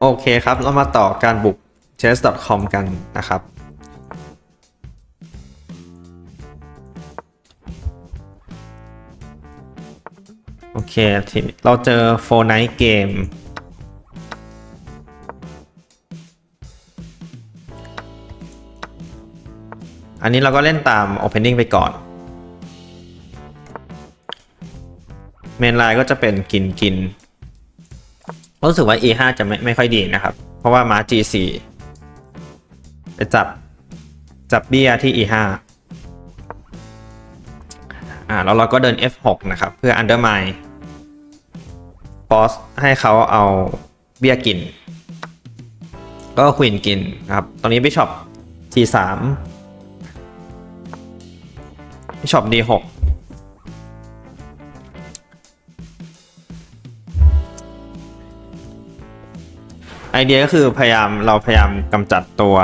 โอเคครับ เรามาต่อการบุก chess.com กันนะครับ โอเคทีเราเจอ4 Night Game อันนี้เราก็เล่นตาม Opening ไปก่อน เมนไลน์ก็จะเป็นกินกิน รู้สึกว่า e5 จะไม่ไม่ค่อยดีนะครับ เพราะว่าม้า g4 จะจับจับเบี้ยที่ e5 อ่าแล้วเราก็เดิน f6 นะครับ เพื่อ undermine ฟอสให้เขาเอาเบี้ยกิน ก็ควีนกินนะครับ ตอนนี้ bishop g3 bishop d6 ไอเดียก็คือพยายามเราพยายามกำจัดตัว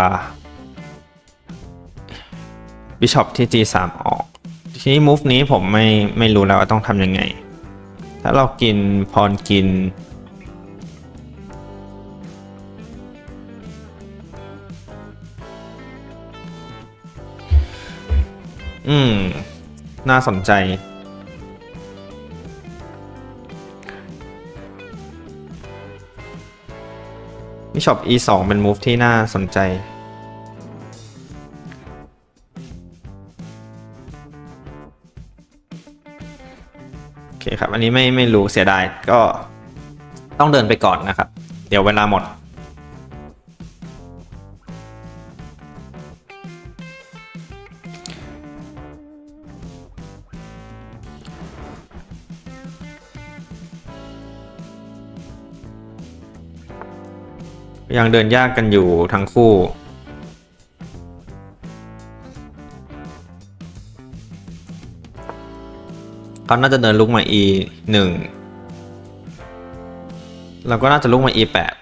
Bishop ที่ G3 ออก ทีนี้ move นี้ผมไม่ไม่รู้แล้วว่าต้องทำยังไง ถ้าเรากินพรกิน อืม น่าสนใจ บิชอป e2 เป็นมูฟที่น่าสนใจ โอเคครับ อันนี้ไม่ไม่รู้เสียดาย ก็ต้องเดินไปก่อนนะครับ เดี๋ยวเวลาหมด ยังเดินยากกันอยู่ทั้งคู่ เขาน่าจะเดินลุกมา e หนึ่งแล้วก็น่าจะลุกมา e แปด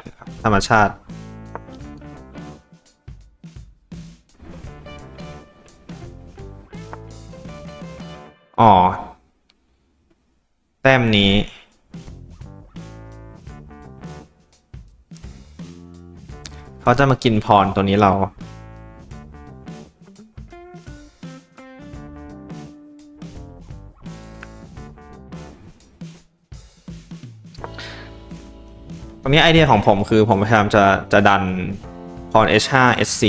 ธรรมชาติ อ๋อ แต้มนี้ เขาจะมากินพรตัวนี้เราตรงนี้ไอเดียของผมคือผมพยายามจะจะดันพร h5 sc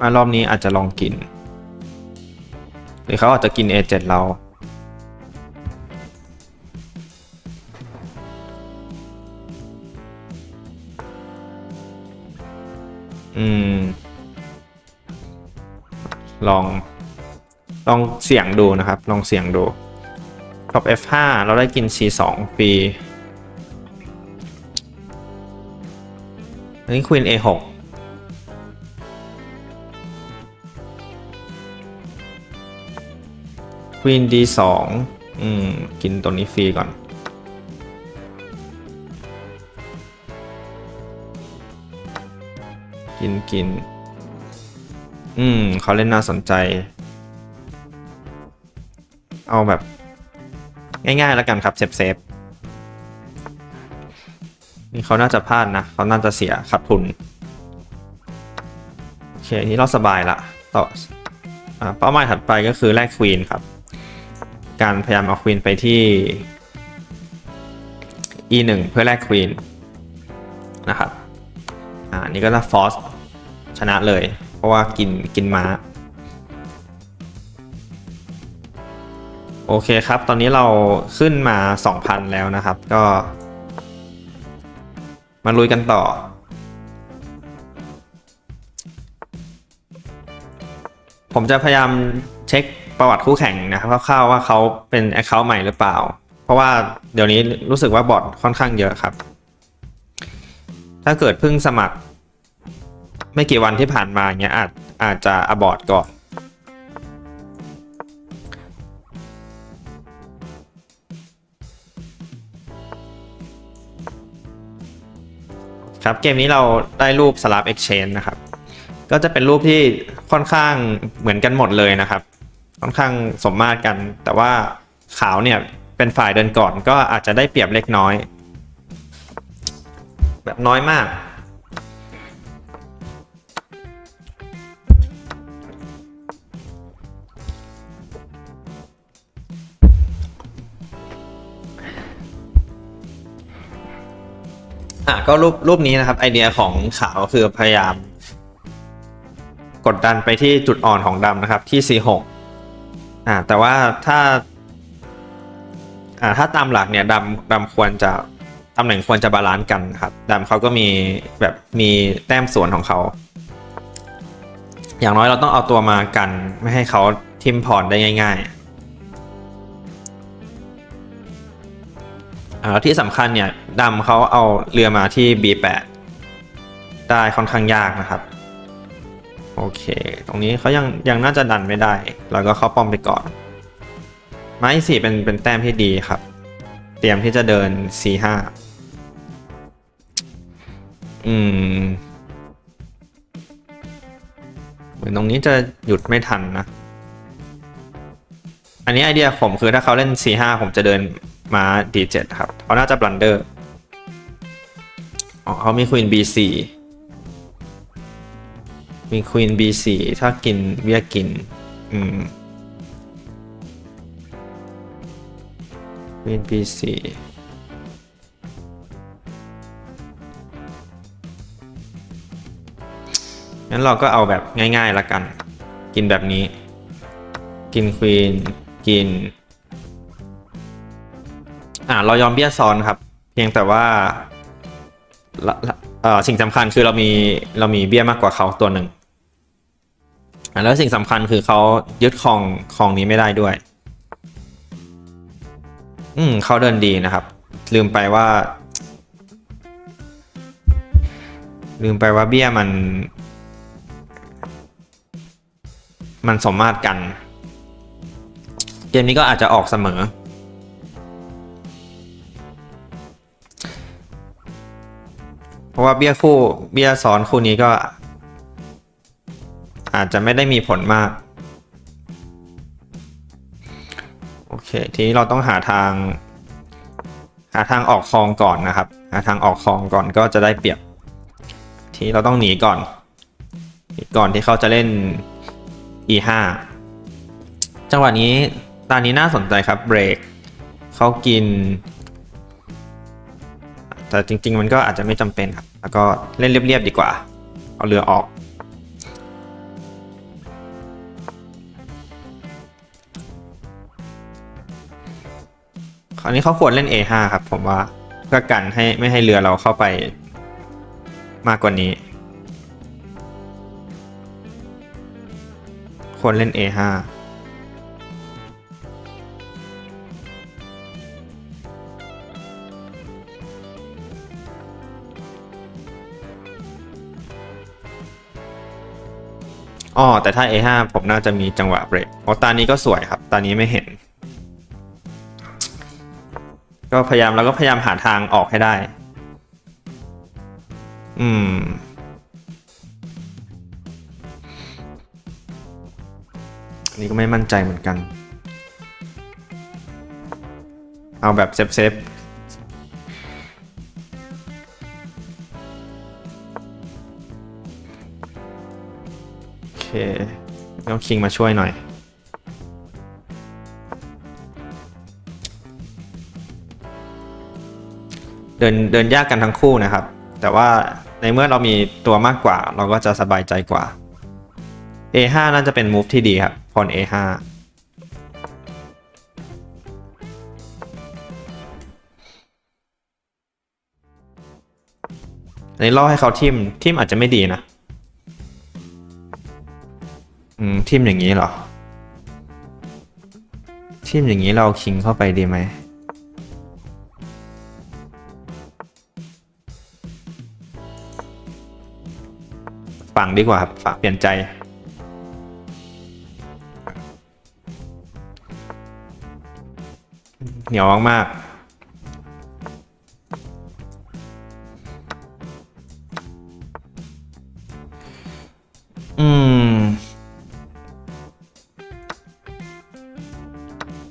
มารอบนี้อาจจะลองกิน หรือเขาอาจจะกิน A7 เราอืม ลอง ลองเสี่ยงดูนะครับ ลองเสี่ยงดูท็อป F5 เราได้กิน C2 ฟรีอันนี้ Queen A6 ควีน d2 อืม กินตัวนี้ฟรีก่อน กินกิน อืม เขาเล่นน่าสนใจ เอาแบบ ง่ายๆแล้วกันครับ เซฟเซฟนี่เขาน่าจะพลาดนะ เขาน่าจะเสียขาดทุน โอเคนนี้เราสบายละต่ออ่าเป้าหมายถัดไปก็คือแลกควีนครับ การพยายามเอาควีนไปที่ e 1 เพื่อแลกควีนนะครับอ่านี่ก็จะฟอสชนะเลย เพราะว่ากินกินม้า โอเคครับ ตอนนี้เราขึ้นมา 2,000 แล้วนะครับ ก็ มาลุยกันต่อ ผมจะพยายามเช็ค ประวัติคู่แข่งนะครับคร่าวๆว่าเขาเป็น Account ใหม่หรือเปล่า เพราะว่าเดี๋ยวนี้รู้สึกว่าบอทค่อนข้างเยอะครับ ถ้าเกิดเพิ่งสมัคร ไม่กี่วันที่ผ่านมาเงี้ยอาจอาจจะอบอร์ดก่อนครับเกมนี้เราได้รูป Slab Exchange นะครับ ก็จะเป็นรูปที่ค่อนข้างเหมือนกันหมดเลยนะครับ ค่อนข้างสมมาตรกัน แต่ว่าขาวเนี่ยเป็นฝ่ายเดินก่อนก็อาจจะได้เปรียบเล็กน้อย แบบน้อยมาก อะก็รูปรูปนี้นะครับ ไอเดียของขาวคือพยายาม กดดันไปที่จุดอ่อนของดำนะครับที่ C6 อ่าแต่ว่าถ้า อ่าถ้าตามหลักเนี่ยดำดำควรจะตำแหน่งควรจะบาลานซ์กันครับดำเขาก็มีแบบมีแต้มส่วนของเขา อย่างน้อยเราต้องเอาตัวมากัน ไม่ให้เขาทิมพอร์ตได้ง่ายๆอ่าแล้วที่สำคัญเนี่ยดำเขาเอาเรือมาที่ B8 ได้ค่อนข้างยากนะครับ โอเค ตรงนี้เขายังยังน่าจะดันไม่ได้ แล้วก็เข้าป้อมไปก่อน ไม้สี่เป็นเป็นแต้มที่ดีครับ เตรียมที่จะเดิน C5 อืม เหมือนตรงนี้จะหยุดไม่ทันนะ อันนี้ไอเดียผมคือถ้าเขาเล่น C5 ผมจะเดินมา D7 ครับเขาน่าจะบลันเดอร์ อ๋อเขามีควีน B4 มีควีน B4 ถ้ากินเวียกิน อืมควีน B4 งั้นเราก็เอาแบบง่ายๆละกัน กินแบบนี้ กินควีน กิน อ่าเรายอมเบี้ยซ้อนครับ เพียงแต่ว่าสิ่งสำคัญคือเรามีเรามีเบี้ยมากกว่าเขาตัวหนึ่ง แล้วสิ่งสำคัญคือเขายึดครองครองนี้ไม่ได้ด้วย อืมเขาเดินดีนะครับ ลืมไปว่า ลืมไปว่าเบี้ยมัน มันสมมาตรกัน เกมนี้ก็อาจจะออกเสมอ เพราะว่าเบี้ยคู่ เบี้ยซ้อนคู่นี้ก็ อาจจะไม่ได้มีผลมาก โอเค ทีนี้เราต้องหาทาง หาทางออกคลองก่อนนะครับ หาทางออกคลองก่อนก็จะได้เปรียบ ทีนี้เราต้องหนีก่อน ก่อนที่เขาจะเล่น e5 จังหวะนี้ตานี้น่าสนใจครับเบรกเขากิน แต่จริง ๆ มันก็อาจจะไม่จำเป็นครับ แล้วก็เล่นเรียบๆดีกว่า เอาเรือออก คราวนี้เขาควรเล่น A5 ครับ ผมว่าเพื่อกันให้ไม่ให้เรือเราเข้าไปมากกว่านี้ ควรเล่น A5 อ๋อแต่ถ้า A5 ผมน่าจะมีจังหวะเบรกโอ้ตานี้ก็สวยครับ ตานี้ไม่เห็น ก็พยายามแล้วก็พยายามหาทางออกให้ได้ อืมอันนี้ก็ไม่มั่นใจเหมือนกัน เอาแบบเซฟเซฟโอเคต้องคิงมาช่วยหน่อย เดินเดินยากกันทั้งคู่นะครับ แต่ว่าในเมื่อเรามีตัวมากกว่า เราก็จะสบายใจกว่า A5 น่าจะเป็นมูฟที่ดีครับพร A5 อันนี้ล่อให้เขาทิมทิมอาจจะไม่ดีนะอืมทิมอย่างนี้เหรอทิมอย่างนี้เราคิงเข้าไปดีไหม ฝั่งดีกว่าครับฝากเปลี่ยนใจ เหนียวมากๆ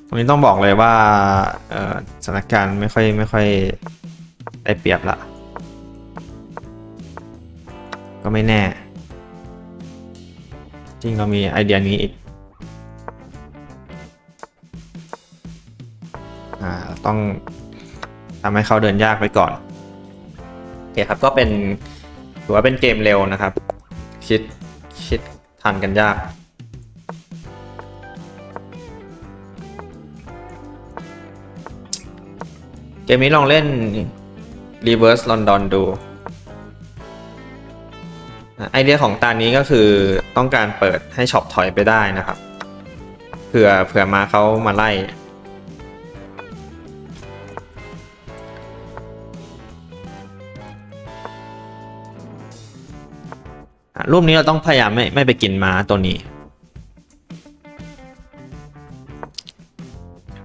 ตรงนี้ต้องบอกเลยว่าสถานการณ์ไม่ค่อยไม่ค่อยได้เปรียบละ ก็ไม่แน่ จริงเรามีไอเดียนี้อีก อ่าต้องทำให้เขาเดินยากไปก่อนโอเคครับก็เป็นถือว่าเป็นเกมเร็วนะครับ คิดคิดทันกันยากเกมนี้ลองเล่น Reverse London ดู ไอเดียของตานี้ก็คือต้องการเปิดให้ช็อปถอยไปได้นะครับ เผื่อเผื่อมาเขามาไล่ รูปนี้เราต้องพยายามไม่ไม่ไปกินม้าตัวนี้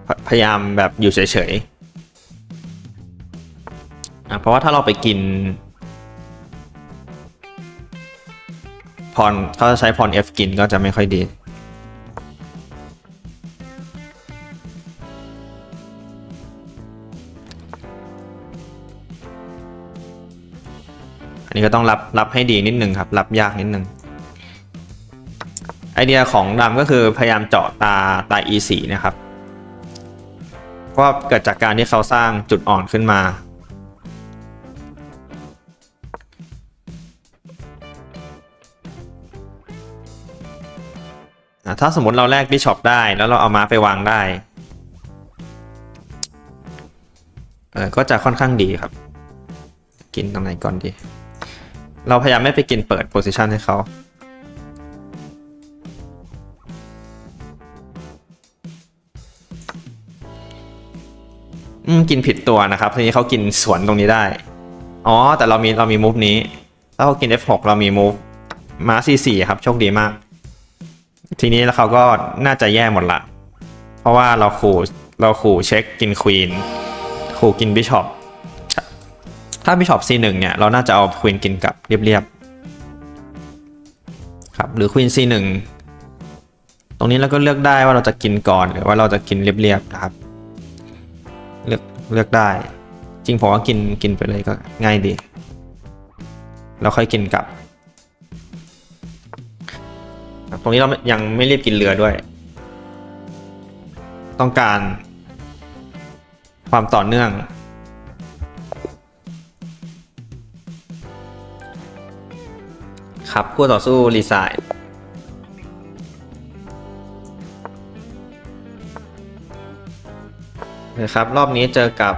พพยายามแบบอยู่เฉยๆเพราะว่าถ้าเราไปกิน พรเขาจะใช้พร F กินก็จะไม่ค่อยดี อันนี้ก็ต้องรับรับให้ดีนิดนึงครับ รับยากนิดนึง ไอเดียของดำก็คือพยายามเจาะตาตา E4 นะครับ เพราะเกิดจากการที่เขาสร้างจุดอ่อนขึ้นมา ถ้าสมมติเราแลกบิชอปได้แล้วเราเอาม้าไปวางได้เออก็จะค่อนข้างดีครับ กินตรงไหนก่อนดี เราพยายามไม่ไปกินเปิดโพซิชันให้เขาอืมกินผิดตัวนะครับทีนี้เขากินสวนตรงนี้ได้ อ๋อ แต่เรามีเรามีมูฟนี้ ถ้าเขากิน F6 เรามีมูฟม้า C4 ครับ โชคดีมาก ทีนี้แล้วเขาก็น่าจะแย่หมดละ เพราะว่าเราขู่เราขู่เช็คกินควีนขู่กินบิชอปถ้าบิชอป C1 เนี่ยเราน่าจะเอาควีนกินกับเรียบๆครับหรือควีน C1 ตรงนี้เราก็เลือกได้ว่าเราจะกินก่อนหรือว่าเราจะกินเรียบๆนะครับ เลือกเลือกได้ จริงผมว่ากินกินไปเลยก็ง่ายดีแล้วค่อยกินกลับ ตรงนี้เรายังไม่รีบกินเรือด้วย ต้องการ ความต่อเนื่อง ครับคู่ต่อสู้รีไซน์นะครับรอบนี้เจอกับ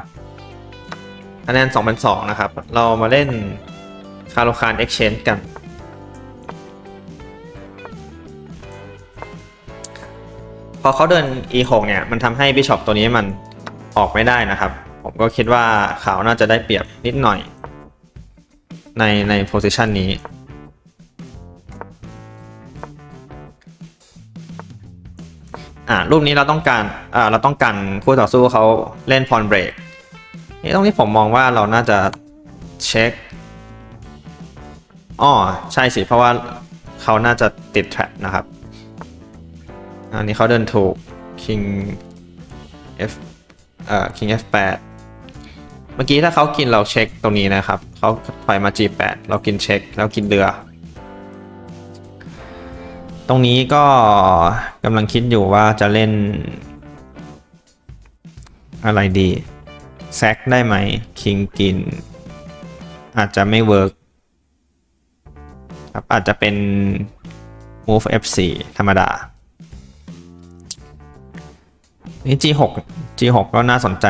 คะแนน 2002 นะครับ เรามาเล่นคาร์โลคารเอ็กชแนนกัน อเขาเดิน e6 เนี่ยมันทำให้บิชอปตัวนี้มันออกไม่ได้นะครับ ผมก็คิดว่าเขาน่าจะได้เปรียบนิดหน่อย ในในโพซิชันนี้ อ่ารูปนี้เราต้องการอ่าเราต้องการคู่ต่อสู้เขาเล่นพรเบรกนี่ตรงนี้ผมมองว่าเราน่าจะเช็คอ๋อใช่สิ เพราะว่าเขาน่าจะติดแทร็นะครับ อันนี้เขาเดินถูก king f เอ่อ king f8 เมื่อกี้ถ้าเขากินเราเช็คตรงนี้นะครับ เขาถอยมา g8 เรากินเช็คแล้วกินเรือ ตรงนี้ก็กำลังคิดอยู่ว่าจะเล่น อะไรดีแซกได้ไหมคิงกิน อาจจะไม่เวิร์กครับอาจจะเป็น move f4 ธรรมดา นี่ G6 G6 ก็น่าสนใจ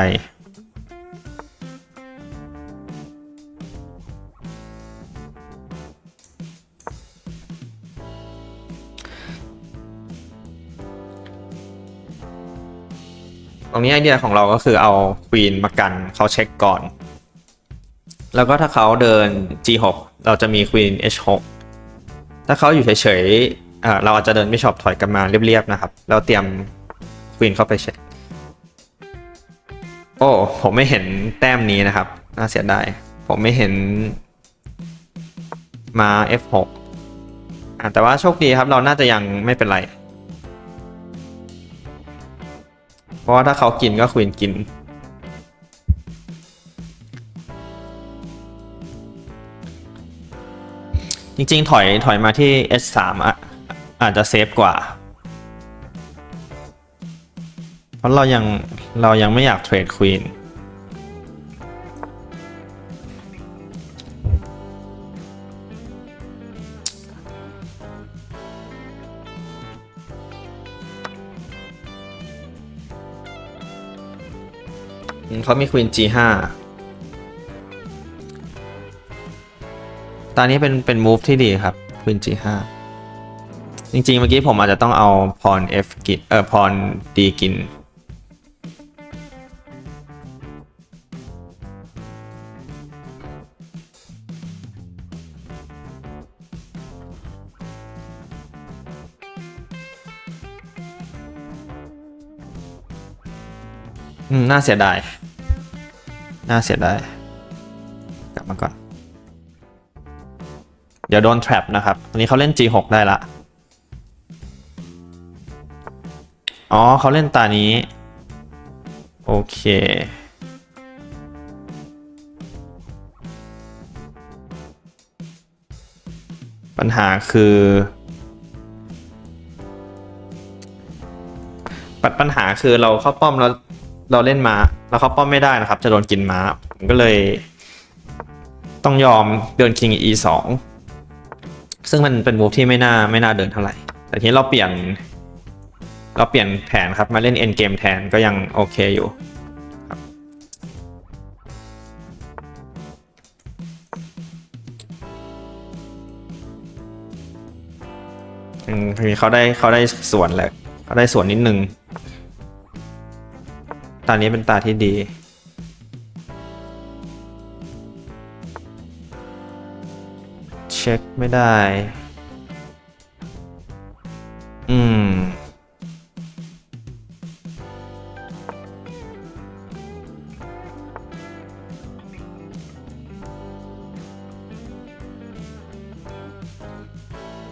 ตรงนี้ไอเดียของเราก็คือเอาควีนมากันเขาเช็คก่อน แล้วก็ถ้าเขาเดิน G6 เราจะมีควีน H6 ถ้าเขาอยู่เฉยๆเราอาจจะเดินไม่ชอบถอยกลับมาเรียบๆนะครับแล้วเตรียมควีนเข้าไปเช็ค โอ้ผมไม่เห็นแต้มนี้นะครับ น่าเสียดายผมไม่เห็นมา F6 อะแต่ว่าโชคดีครับเราน่าจะยังไม่เป็นไร เพราะว่าถ้าเขากินก็ควีนกิน จริงๆ ถอยถอยมาที่ S3 อะอาจจะเซฟกว่า เพราะเรายังเรายังไม่อยากเทรดควีนเขามีควีน G5 ตอนนี้เป็น เป็นมูฟที่ดีครับควีน G5 จริง ๆ เมื่อกี้ผมอาจจะต้องเอาพร F กิน เออพร D กิน น่าเสียดาย น่าเสียดาย กลับมาก่อน เดี๋ยวโดน trap นะครับอันนี้เขาเล่น G6 ได้ละ อ๋อเขาเล่นตานี้ โอเคปัญหาคือ ปัดปัญหาคือเราเข้าป้อมแล้ว เราเล่นม้าเราเขาป้อมไม่ได้นะครับ จะโดนกินม้าผมก็เลย ต้องยอมเดิน King E 2ซึ่งมันเป็นมูฟที่ไม่น่าไม่น่าเดินเท่าไหร่ แต่ทีนี้เราเปลี่ยน เราเปลี่ยนแผนครับมาเล่น end game แทนก็ยังโอเคอยู่อืมทีนี้เขาได้เขาได้ส่วนแหละเขาได้ส่วนนิดนึง ตานี้เป็นตาที่ดี เช็คไม่ได้ อืม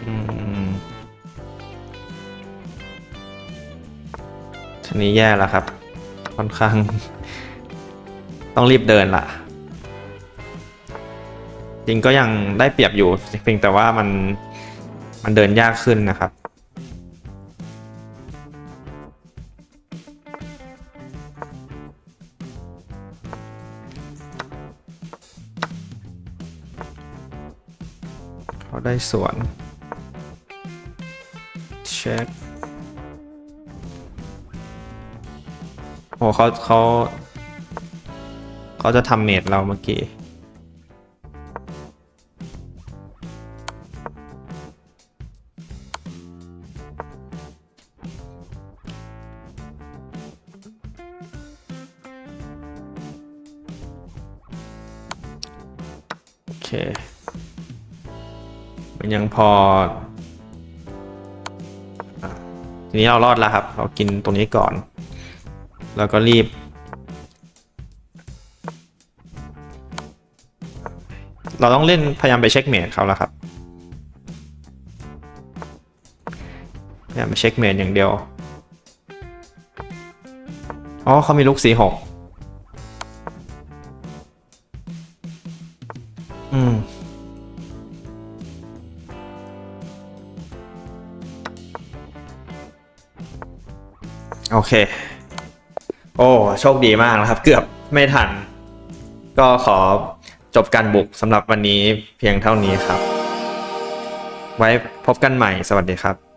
อืมทีนี้แย่แล้วครับ ค่อนข้าง ต้องรีบเดินละจริงก็ยังได้เปรียบอยู่เพียงแต่ว่ามันมันเดินยากขึ้นนะครับ เขาได้สวน เช็ค โอ้เขาเขาเขาจะทำเมดเราเมื่อกี้โอเคมันยังพอ ทีนี้เรารอดแล้วครับ เรากินตรงนี้ก่อน แล้วก็รีบ เราต้องเล่นพยายามไปเช็คเมดเขาแล้วครับพยายามไปเช็คเมดอย่างเดียว อ๋อเขามีลูกสีหกอืมโอเค โชคดีมากนะครับ เกือบไม่ทัน ก็ขอจบการบุกสำหรับวันนี้เพียงเท่านี้ครับ ไว้พบกันใหม่สวัสดีครับ